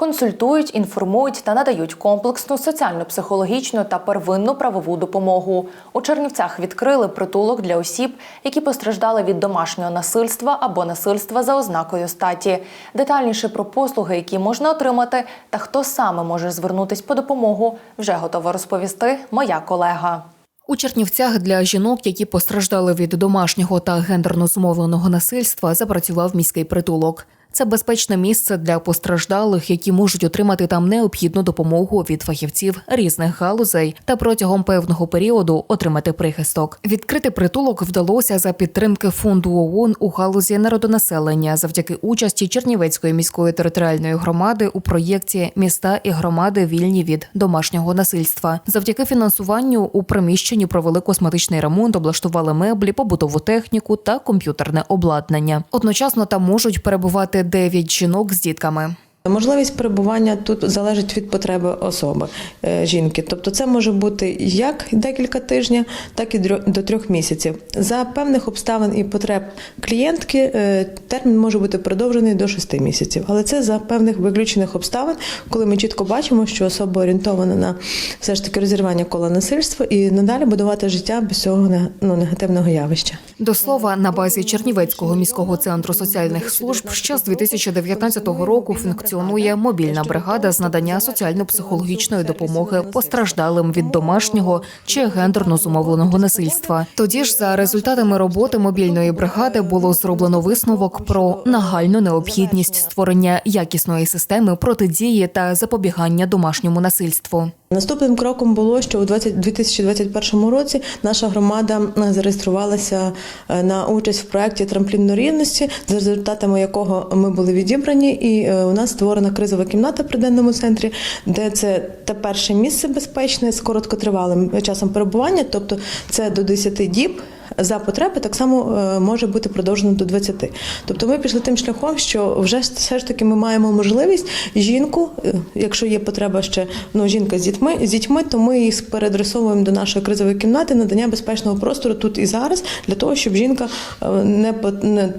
консультують, інформують та надають комплексну соціально-психологічну та первинну правову допомогу. У Чернівцях відкрили притулок для осіб, які постраждали від домашнього насильства або насильства за ознакою статі. Детальніше про послуги, які можна отримати, та хто саме може звернутись по допомогу, вже готова розповісти моя колега. У Чернівцях для жінок, які постраждали від домашнього та гендерно зумовленого насильства, запрацював міський притулок. Це безпечне місце для постраждалих, які можуть отримати там необхідну допомогу від фахівців різних галузей та протягом певного періоду отримати прихисток. Відкрити притулок вдалося за підтримки фонду ООН у галузі народонаселення завдяки участі Чернівецької міської територіальної громади у проєкті Міста і громади вільні від домашнього насильства. Завдяки фінансуванню у приміщенні провели косметичний ремонт, облаштували меблі, побутову техніку та комп'ютерне обладнання. Одночасно там можуть перебувати 9 жінок з дітками. Можливість перебування тут залежить від потреби особи е, жінки. Тобто, це може бути як декілька тижнів, так і до трьох місяців. За певних обставин і потреб клієнтки е, термін може бути продовжений до шести місяців. Але це за певних виключених обставин, коли ми чітко бачимо, що особа орієнтована на все ж таки розірвання кола насильства і надалі будувати життя без цього ну, негативного явища. До слова, на базі Чернівецького міського центру соціальних служб ще з 2019 року функціонує мобільна бригада з надання соціально-психологічної допомоги постраждалим від домашнього чи гендерно зумовленого насильства. Тоді ж, за результатами роботи мобільної бригади, було зроблено висновок про нагальну необхідність створення якісної системи протидії та запобігання домашньому насильству. Наступним кроком було, що у 20 2021 році наша громада е, зареєструвалася е, на участь в проєкті Трамплін рівності, за результатами якого ми були відібрані, і е, у нас створена кризова кімната при денному центрі, де це те перше місце безпечне з короткотривалим часом перебування, тобто це до 10 діб. За потреби так само е, може бути продовжено до 20. Тобто ми пішли тим шляхом, що вже все ж таки ми маємо можливість жінку, е, якщо є потреба ще ну жінка з дітьми з дітьми, то ми їх переадресовуємо до нашої кризової кімнати надання безпечного простору тут і зараз для того, щоб жінка е, не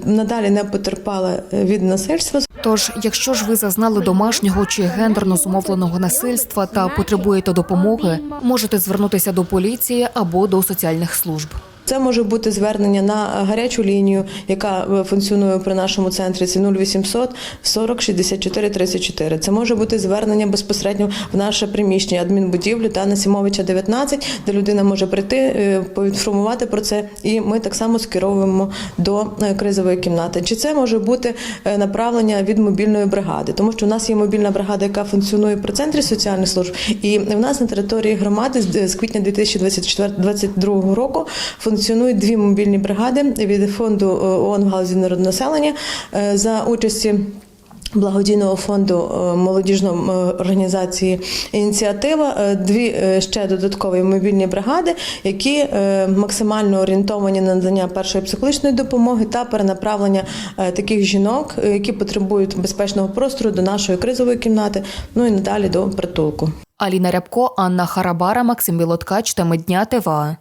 надалі не потерпала від насильства. Тож, якщо ж ви зазнали домашнього чи гендерно зумовленого насильства та потребуєте допомоги, можете звернутися до поліції або до соціальних служб. Це може бути звернення на гарячу лінію, яка е, функціонує при нашому центрі. Це 0800 40 64 34. Це може бути звернення безпосередньо в наше приміщення адмінбудівлю та на Сімовича 19, де людина може прийти, е, поінформувати про це, і ми так само скеровуємо до е, кризової кімнати. Чи це може бути направлення від мобільної бригади, тому що у нас є мобільна бригада, яка функціонує при центрі соціальних служб, і в нас на території громади з- квітня 2022 року функціонують дві мобільні бригади від фонду е, ООН в галузі народонаселення е, за участі. Благодійного фонду е, молодіжної організації ініціатива дві ще додаткові мобільні бригади, які максимально орієнтовані на надання першої психологічної допомоги та перенаправлення таких жінок, які потребують безпечного простору до нашої кризової кімнати, ну і надалі до притулку. Аліна Рябко, Анна Харабара, Максим Білоткач, теми дня ТВА.